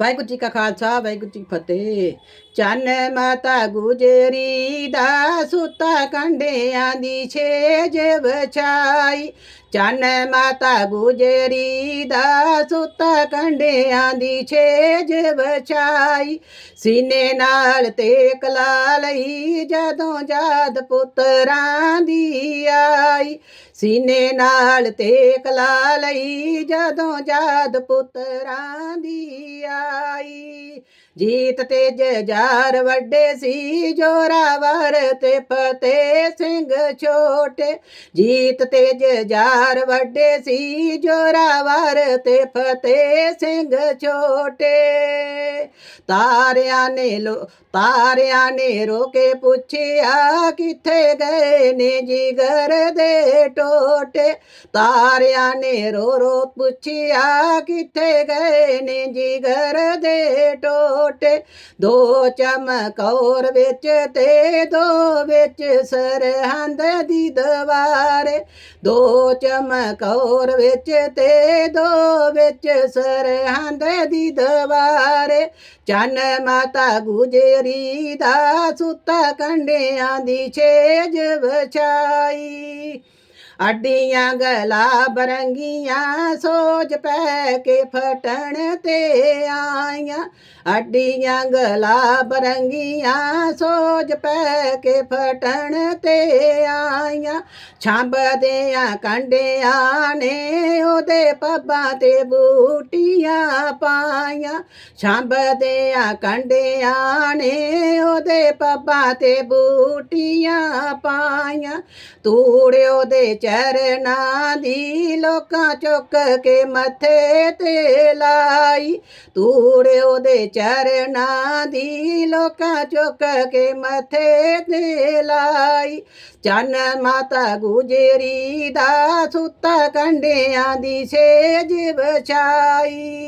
ਵਾਹਿਗੁਰੂ ਜੀ ਕਾ ਖਾਲਸਾ, ਵਾਹਿਗੁਰੂ ਜੀ ਕੀ ਫਤਿਹ। ਚੰਨ ਮਾਤਾ ਗੁਜਰੀ ਦਾ ਸੁੱਤਾ ਕੰਡਿਆਂ ਦੀ ਛੇਜ ਵਛਾਈ ਚੰਨ ਮਾਤਾ ਗੁਜਰੀ ਦਾ ਸੁੱਤਾ ਕੰਡਿਆਂ ਦੀ ਛੇਜ ਵਛਾਈ। ਸੀਨੇ ਨਾਲ ਤੇ ਕਲਾ ਲਈ ਜਦੋਂ ਜਾਦ ਪੁੱਤਰਾਂ ਦੀ ਆਈ। ਸੀਨੇ ਨਾਲ ਤੇ ਕਲਾ ਲਈ ਜਦੋਂ ਜਾਦ ਪੁੱਤਰਾਂ ਦੀ ਆਈ। ਜੀਤ ਤੇਜ ਜਜਾਰ ਵੱਡੇ ਸੀ ਜੋਰਾਵਰ ਤੇ ਫਤਿਹ ਸਿੰਘ ਛੋਟੇ। ਜੀਤ ਤੇਜ ਤੇ ਜਜਾਰ ਵੱਡੇ ਸੀ ਜੋਰਾਵਰ ਤੇ ਫਤਿਹ ਸਿੰਘ ਛੋਟੇ। ਤਾਰਿਆਂ ਨੇ ਲੋ, ਤਾਰਿਆਂ ਨੇ ਰੋਕੇ ਪੁੱਛਿਆ ਕਿੱਥੇ ਗਏ ਨੇ ਜਿਗਰ ਦੇ ਟੋਟੇ? ਤਾਰਿਆਂ ਨੇ ਰੋ ਰੋ ਪੁੱਛਿਆ ਕਿੱਥੇ ਗਏ ਨੇ ਜਿਗਰ ਦੇ ਟੋਟੇ? ਦੋ ਚਮਕੌਰ ਵਿੱਚ ਤੇ ਦੋ ਵਿੱਚ ਸਰਹੰਦ ਦੀ ਦਵਾਰੇ। ਦੋ ਚਮਕੌਰ ਵਿੱਚ ਤੇ ਦੋ ਵਿੱਚ ਸਰਹੰਦ ਦੀ ਦਵਾਰੇ। ਚੰਨ ਮਾਤਾ ਗੁਜਰੀ ਦਾ ਸੁੱਤਾ ਕੰਡਿਆਂ ਦੀ ਛੇਜ ਵਛਾਈ। ਅੱਡੀਆਂ ਗਲਾ ਬਰੰਗੀਆਂ, ਸੋਜ ਪੈ ਕੇ ਫਟਣ ਤੇ ਆਈਆਂ। ਅੱਡੀਆਂ ਗਲਾ ਬਰੰਗੀਆਂ, ਸੋਜ ਪੈ ਕੇ ਫਟਣ ਤੇ ਆਈਆਂ। ਛੰਬਦਿਆਂ ਕੰਡਿਆਂ ਨੇ ਉਹਦੇ ਪੱਬਾਂ ਤੇ ਬੂਟੀਆਂ ਪਾਈਆਂ। ਛੰਬਦਿਆਂ ਕੰਡਿਆਂ ਨੇ ਉਹਦੇ ਪੱਬਾਂ ਤੇ ਬੂਟੀਆਂ ਪਾਈਆਂ। ਤੂੜਿਓ ਦੇ ਚਰਨਾਂ ਦੀ ਲੋਕਾਂ ਚੁੱਕ ਕੇ ਮੱਥੇ ਤੇ ਲਾਈ। ਤੂੜਿਓ ਉਹਦੇ ਚਰਨਾਂ ਦੀ ਲੋਕਾਂ ਚੁੱਕ ਕੇ ਮੱਥੇ ਤੇ ਲਾਈ। ਚੰਨ ਮਾਤਾ ਗੁਜਰੀ ਦਾ ਸੁੱਤਾ ਕੰਡਿਆਂ ਦੀ ਸੇਜ ਵਿਛਾਈ।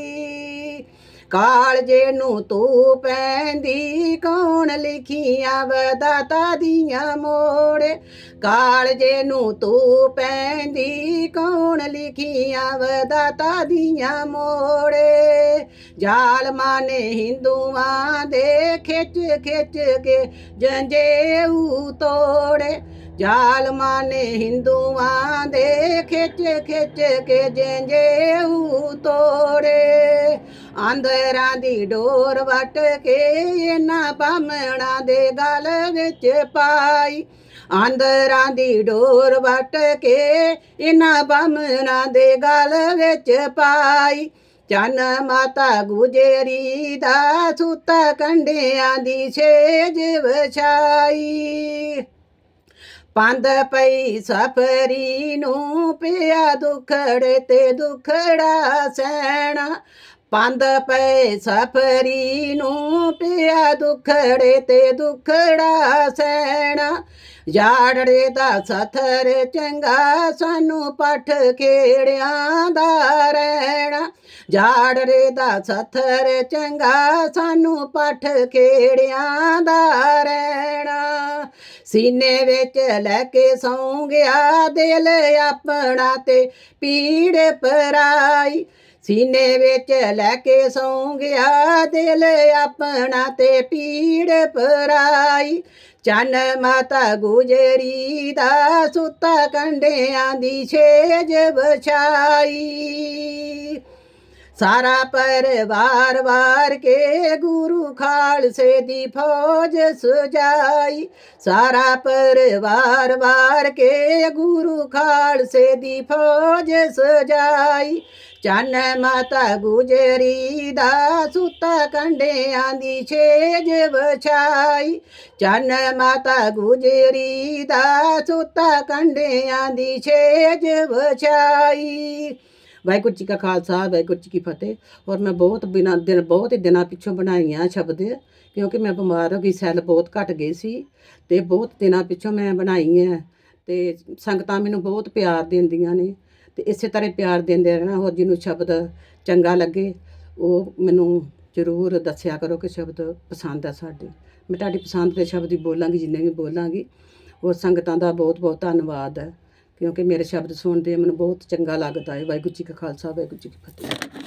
ਕਾਲਜੇ ਨੂੰ ਤੂੰ ਪੈਂਦੀ, ਕੌਣ ਲਿਖੀਆਂ ਵਦਾਤਾ ਦੀਆਂ ਮੋੜੇ। ਕਾਲਜੇ ਨੂੰ ਤੂੰ ਪੈਂਦੀ, ਕੌਣ ਲਿਖੀਆਂ ਵਦਾਤਾ ਦੀਆਂ ਮੋੜੇ? ਜ਼ਾਲਮਾਂ ਨੇ ਹਿੰਦੂਆਂ ਦੇ ਖਿੱਚ ਖਿੱਚ ਕੇ ਜੰਜੇਊ ਤੋੜੇ। ਜ਼ਾਲਮਾਂ ਨੇ ਹਿੰਦੂਆਂ ਦੇ ਖਿੱਚ ਖਿੱਚ ਕੇ ਜੰਜੇਊ ਤੋੜੇ। ਆਂਦਰਾਂ ਦੀ ਡੋਰ ਵਟ ਕੇ ਇਹਨਾਂ ਬਾਮਣਾ ਦੇ ਗਲ ਵਿੱਚ ਪਾਈ। ਆਂਦਰਾਂ ਦੀ ਡੋਰ ਵਟ ਕੇ ਇਹਨਾਂ ਬਾਮਣਾ ਦੇ ਗਲ ਵਿੱਚ ਪਾਈ। ਚੰਨ ਮਾਤਾ ਗੁਜਰੀ ਦਾ ਸੁੱਤਾ ਕੰਡਿਆਂ ਦੀ ਛੇਜ ਵਿਛਾਈ। ਪੰਦ ਪਈ ਸਫਰੀ ਨੂੰ ਪਿਆ ਦੁਖੜੇ ਤੇ ਦੁਖੜਾ ਸੈਣਾ। ਪੰਦ ਪਏ ਸਫਰੀ ਨੂੰ ਪਿਆ ਦੁਖੜੇ ਤੇ ਦੁਖੜਾ ਸੈਣਾ। ਜਾੜੜੇ ਦਾ ਸਥਰ ਚੰਗਾ ਸਾਨੂੰ ਪੱਠ ਖੇੜਿਆਂ ਦਾ ਰਹਿਣਾ। ਜਾੜੜੇ ਦਾ ਸਥਰ ਚੰਗਾ ਸਾਨੂੰ ਪੱਠ ਖੇੜਿਆਂ ਦਾ ਰਹਿਣਾ। ਸੀਨੇ ਵਿੱਚ ਲੈ ਕੇ ਸੌਂ ਗਿਆ ਦਿਲ ਆਪਣਾ ਤੇ ਪੀੜ ਪਰਾਈ। ਸੀਨੇ ਵਿੱਚ ਲੈ ਕੇ ਸੌਂ ਗਿਆ ਦਿਲ ਆਪਣਾ ਤੇ ਪੀੜ ਪਰਾਈ। ਚੰਨ ਮਾਤਾ ਗੁਜਰੀ ਦਾ ਸੁੱਤਾ ਕੰਡਿਆਂ ਦੀ ਛੇਜ ਬਛਾਈ ਸਾਰਾ ਪਰਿਵਾਰ ਵਾਰ ਕੇ ਗੁਰੂ ਖਾਲਸੇ ਦੀ ਫੌਜ ਸਜਾਈ। ਸਾਰਾ ਪਰਿਵਾਰ ਵਾਰ ਕੇ ਗੁਰੂ ਖਾਲਸੇ ਦੀ ਫੌਜ ਸਜਾਈ। ਚੰਨ ਮਾਤਾ ਗੁਜਰੀ ਦਾ ਸੁੱਤਾ ਕੰਡਿਆਂ ਦੀ ਛੇਜ ਵਿਛਾਈ। ਚੰਨ ਮਾਤਾ ਗੁਜਰੀ ਦਾ ਸੁੱਤਾ ਕੰਡਿਆਂ ਦੀ ਛੇਜ ਵਿਛਾਈ। ਵਾਹਿਗੁਰੂ ਜੀ ਕਾ ਖਾਲਸਾ, ਵਾਹਿਗੁਰੂ ਜੀ ਕੀ ਫਤਿਹ। ਔਰ ਮੈਂ ਬਹੁਤ ਬਿਨਾਂ ਦਿਨ, ਬਹੁਤ ਹੀ ਦਿਨਾਂ ਪਿੱਛੋਂ ਬਣਾਈਆਂ ਸ਼ਬਦ, ਕਿਉਂਕਿ ਮੈਂ ਬਿਮਾਰ ਹੋ ਗਈ, ਸੈੱਲ ਬਹੁਤ ਘਟ ਗਏ ਸੀ ਤੇ ਬਹੁਤ ਦਿਨਾਂ ਪਿੱਛੋਂ ਮੈਂ ਬਣਾਈ ਹੈ ਤੇ ਸੰਗਤਾਂ ਮੈਨੂੰ ਬਹੁਤ ਪਿਆਰ ਦਿੰਦੀਆਂ ਨੇ ਤੇ ਇਸੇ ਤਰ੍ਹਾਂ ਪਿਆਰ ਦਿੰਦੇ ਰਹਿਣਾ, ਹੋਰ ਜਿਹਨੂੰ ਸ਼ਬਦ ਚੰਗਾ ਲੱਗੇ, ਉਹ ਮੈਨੂੰ ਜ਼ਰੂਰ ਦੱਸਿਆ ਕਰੋ ਕਿ ਸ਼ਬਦ ਪਸੰਦ ਆ ਸਾਡੇ। ਮੈਂ ਤੁਹਾਡੀ ਪਸੰਦ ਦੇ ਸ਼ਬਦ ਹੀ ਬੋਲਾਂਗੀ, ਜਿੰਨੇ ਵੀ ਬੋਲਾਂਗੀ। ਹੋਰ ਸੰਗਤਾਂ ਦਾ ਬਹੁਤ ਬਹੁਤ ਧੰਨਵਾਦ। ਹੈ ਕਿਉਂਕਿ ਮੇਰੇ ਸ਼ਬਦ ਸੁਣਦੇ ਮੈਨੂੰ ਬਹੁਤ ਚੰਗਾ ਲੱਗਦਾ ਹੈ। ਵਾਹਿਗੁਰੂ ਜੀ ਕਾ ਖਾਲਸਾ, ਵਾਹਿਗੁਰੂ ਜੀ ਕੀ ਫਤਿਹ।